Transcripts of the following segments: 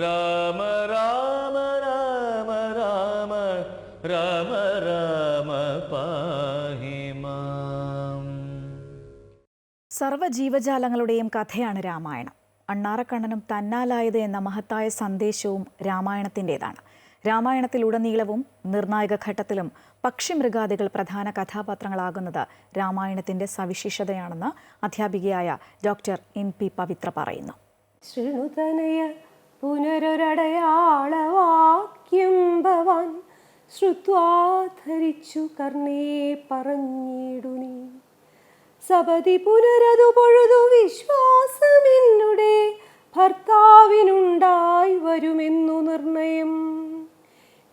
രാമ രാമ രാമ രാമ രാമ രാമ പാഹിമാം. സർവജീവജാലങ്ങളുടെയും കഥയാണ് രാമായണം. അണ്ണാറക്കണ്ണനും തന്നാലായത് എന്ന മഹത്തായ സന്ദേശവും രാമായണത്തിന്റെതാണ്. രാമായണത്തിലുടനീളവും നിർണായക ഘട്ടത്തിലും പക്ഷിമൃഗാദികൾ പ്രധാന കഥാപാത്രങ്ങളാകുന്നത് രാമായണത്തിന്റെ സവിശേഷതയാണെന്ന് അധ്യാപികയായ ഡോക്ടർ എൻ പി പവിത്ര പറയുന്നു. ശൃണുതനയ പുനരൊരടയാളവാക്യം ഭവാൻ ശ്രുത്വാധരിച്ചു കർണേ പറഞ്ഞിടുനി സപതി പുനരതു പൊഴുതു വിശ്വാസമെന്നുടെ ഭർത്താവിനുണ്ടായി വരുമെന്നു നിർണയം.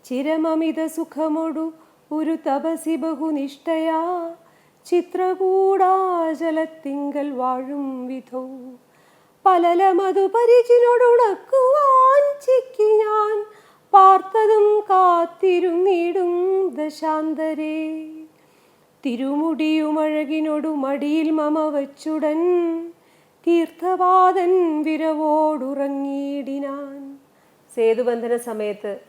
ചിരമമിത സുഖമൊടു ഒരു തപസി ബഹുനിഷ്ഠയാ. ചിത്രകൂടാചലത്തിങ്കൽ വാഴും വിധൗ. പലലമതു ഞാൻ. പാർത്തതും കാത്തിരുന്നിടും ദശാന്തരേ. തിരുമുടിയുമഴകിനൊടു മടിയിൽ മമ വച്ചുടൻ തീർത്ഥവാദൻ വിരവോടുറങ്ങിയിടിനാൻ. സേതുബന്ധന സമയത്ത്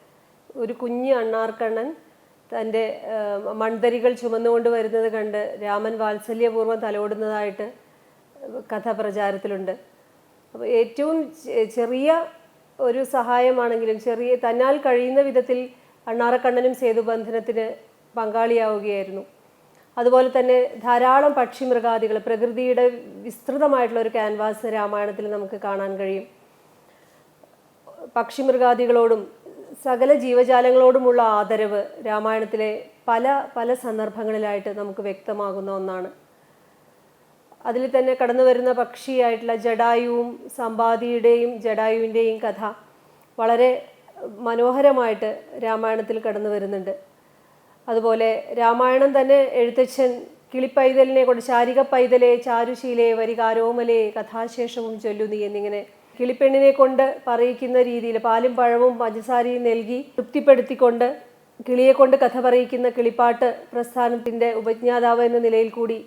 ഒരു കുഞ്ഞ് അണ്ണാർക്കണ്ണൻ തന്റെ മൺതരികൾ ചുമന്നുകൊണ്ട് വരുന്നത് കണ്ട് രാമൻ വാത്സല്യപൂർവം തലോടുന്നതായിട്ട് കഥ പ്രചാരത്തിലുണ്ട് അപ്പോൾ ഏറ്റവും ചെറിയ ഒരു സഹായമാണെങ്കിലും ചെറിയ തന്നാൽ കഴിയുന്ന വിധത്തിൽ അണ്ണാറക്കണ്ണനും സേതുബന്ധനത്തിന് പങ്കാളിയാവുകയായിരുന്നു. അതുപോലെ തന്നെ ധാരാളം പക്ഷിമൃഗാദികൾ പ്രകൃതിയുടെ വിസ്തൃതമായിട്ടുള്ള ഒരു ക്യാൻവാസ് രാമായണത്തിൽ നമുക്ക് കാണാൻ കഴിയും. പക്ഷിമൃഗാദികളോടും സകല ജീവജാലങ്ങളോടുമുള്ള ആദരവ് രാമായണത്തിലെ പല പല സന്ദർഭങ്ങളിലായിട്ട് നമുക്ക് വ്യക്തമാകുന്ന ഒന്നാണ്. അതിൽ തന്നെ കടന്നു വരുന്ന പക്ഷിയായിട്ടുള്ള ജഡായുവും സമ്പാദിയുടെയും ജഡായുവിന്റെയും കഥ വളരെ മനോഹരമായിട്ട് രാമായണത്തിൽ കടന്നു വരുന്നുണ്ട്. അതുപോലെ രാമായണം തന്നെ എഴുത്തച്ഛൻ കിളിപ്പൈതലിനെ കൊണ്ട് ശാരിക പൈതലെ ചാരുശീലെ വരികാരോമലെ കഥാശേഷവും ചൊല്ലു നീ എന്നിങ്ങനെ കിളിപ്പെണ്ണിനെ കൊണ്ട് പറയിക്കുന്ന രീതിയിൽ പാലും പഴവും പഞ്ചസാരയും നൽകി തൃപ്തിപ്പെടുത്തിക്കൊണ്ട് കിളിയെ കൊണ്ട് കഥ പറയിക്കുന്ന കിളിപ്പാട്ട് പ്രസ്ഥാനത്തിന്റെ ഉപജ്ഞാതാവ് എന്ന നിലയിൽ കൂടി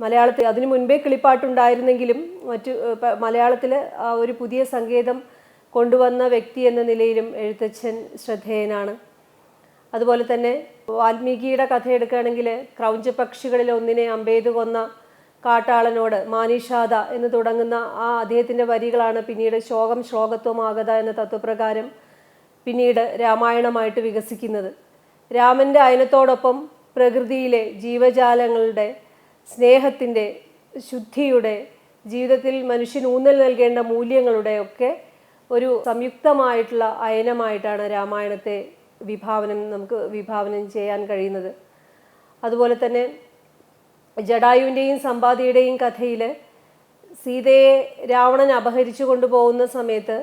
മലയാളത്തിൽ അതിനു മുൻപേ കിളിപ്പാട്ടുണ്ടായിരുന്നെങ്കിലും മറ്റു മലയാളത്തിൽ ആ ഒരു പുതിയ സങ്കേതം കൊണ്ടുവന്ന വ്യക്തി എന്ന നിലയിലും എഴുത്തച്ഛൻ ശ്രദ്ധേയനാണ്. അതുപോലെ തന്നെ വാൽമീകിയുടെ കഥ എടുക്കുകയാണെങ്കിൽ ക്രൗഞ്ച പക്ഷികളിൽ ഒന്നിനെ അമ്പെയ്ത് കൊന്ന കാട്ടാളനോട് മാനിഷാദ എന്ന് തുടങ്ങുന്ന ആ അദ്ദേഹത്തിന്റെ വരികളാണ് പിന്നീട് ശോകം ശ്ലോകത്വമാകത എന്ന തത്വപ്രകാരം പിന്നീട് രാമായണമായിട്ട് വികസിക്കുന്നത്. രാമന്റെ അയനത്തോടൊപ്പം പ്രകൃതിയിലെ ജീവജാലങ്ങളുടെ സ്നേഹത്തിന്റെ ശുദ്ധിയുടെ ജീവിതത്തിൽ മനുഷ്യന് ഊന്നൽ നൽകേണ്ട മൂല്യങ്ങളുടെ ഒക്കെ ഒരു സംയുക്തമായിട്ടുള്ള അയനമായിട്ടാണ് രാമായണത്തെ വിഭാവനം നമുക്ക് വിഭാവനം ചെയ്യാൻ കഴിയുന്നത്. അതുപോലെ തന്നെ ജഡായുവിന്റെയും സമ്പാദിയുടെയും കഥയിൽ സീതയെ രാവണൻ അപഹരിച്ചു കൊണ്ടുപോകുന്ന സമയത്ത്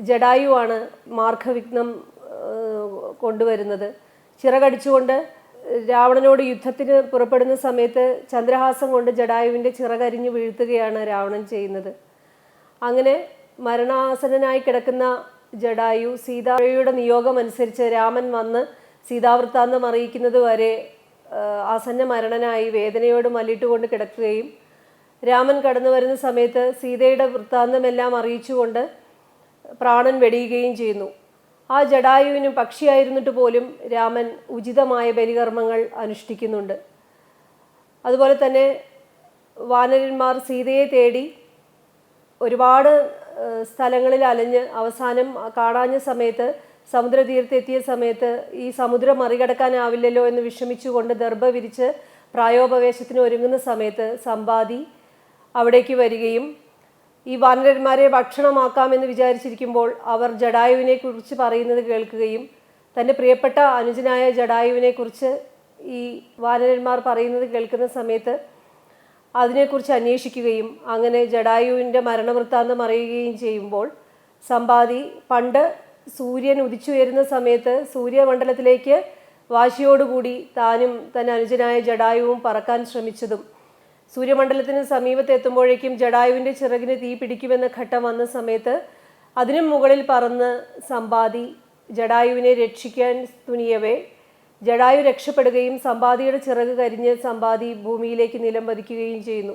ജഡായുവാണ് മാർഗവിഘ്നം കൊണ്ടുവരുന്നത്. ചിറകടിച്ചുകൊണ്ട് രാവണനോട് യുദ്ധത്തിന് പുറപ്പെടുന്ന സമയത്ത് ചന്ദ്രഹാസം കൊണ്ട് ജഡായുവിന്റെ ചിറകരിഞ്ഞു വീഴ്ത്തുകയാണ് രാവണൻ ചെയ്യുന്നത്. അങ്ങനെ മരണാസനനായി കിടക്കുന്ന ജഡായു സീതായുടെ നിയോഗം അനുസരിച്ച് രാമൻ വന്ന് സീതാവൃത്താന്തം അറിയിക്കുന്നത് വരെ ആസന്ന മരണനായി വേദനയോട് മല്ലിട്ടുകൊണ്ട് കിടക്കുകയും രാമൻ കടന്നു വരുന്ന സമയത്ത് സീതയുടെ വൃത്താന്തമെല്ലാം അറിയിച്ചുകൊണ്ട് പ്രാണൻ വെടിയുകയും ചെയ്യുന്നു. ആ ജഡായുവിന് പക്ഷിയായിരുന്നിട്ട് പോലും രാമൻ ഉചിതമായ ബലികർമ്മങ്ങൾ അനുഷ്ഠിക്കുന്നുണ്ട്. അതുപോലെ തന്നെ വാനരന്മാർ സീതയെ തേടി ഒരുപാട് സ്ഥലങ്ങളിൽ അലഞ്ഞ് അവസാനം കാണാഞ്ഞ സമയത്ത് സമുദ്രതീരത്തെത്തിയ സമയത്ത് ഈ സമുദ്രം മറികടക്കാനാവില്ലല്ലോ എന്ന് വിഷമിച്ചുകൊണ്ട് ദർഭ വിരിച്ച് പ്രായോപവേശത്തിന് ഒരുങ്ങുന്ന സമയത്ത് സമ്പാദി അവിടേക്ക് വരികയും ഈ വാനരന്മാരെ ഭക്ഷണമാക്കാമെന്ന് വിചാരിച്ചിരിക്കുമ്പോൾ അവർ ജഡായുവിനെ കുറിച്ച് പറയുന്നത് കേൾക്കുകയും തന്റെ പ്രിയപ്പെട്ട അനുജനായ ജഡായുവിനെ കുറിച്ച് ഈ വാനരന്മാർ പറയുന്നത് കേൾക്കുന്ന സമയത്ത് അതിനെക്കുറിച്ച് അന്വേഷിക്കുകയും അങ്ങനെ ജഡായുവിന്റെ മരണവൃത്താന്തം അറിയുകയും ചെയ്യുമ്പോൾ സമ്പാദി പണ്ട് സൂര്യൻ ഉദിച്ചുയരുന്ന സമയത്ത് സൂര്യമണ്ഡലത്തിലേക്ക് വാശിയോടുകൂടി താനും തന്റെ അനുജനായ ജഡായുവും പറക്കാൻ ശ്രമിച്ചതും സൂര്യമണ്ഡലത്തിന് സമീപത്ത് എത്തുമ്പോഴേക്കും ജഡായുവിന്റെ ചിറകിന് തീ പിടിക്കുമെന്ന ഘട്ടം വന്ന സമയത്ത് അതിനും മുകളിൽ പറന്ന് സമ്പാദി ജഡായുവിനെ രക്ഷിക്കാൻ തുനിയവേ. ജഡായു രക്ഷപ്പെടുകയും സമ്പാദിയുടെ ചിറക് കരിഞ്ഞ് സമ്പാദി ഭൂമിയിലേക്ക് നിലം പതിക്കുകയും ചെയ്യുന്നു.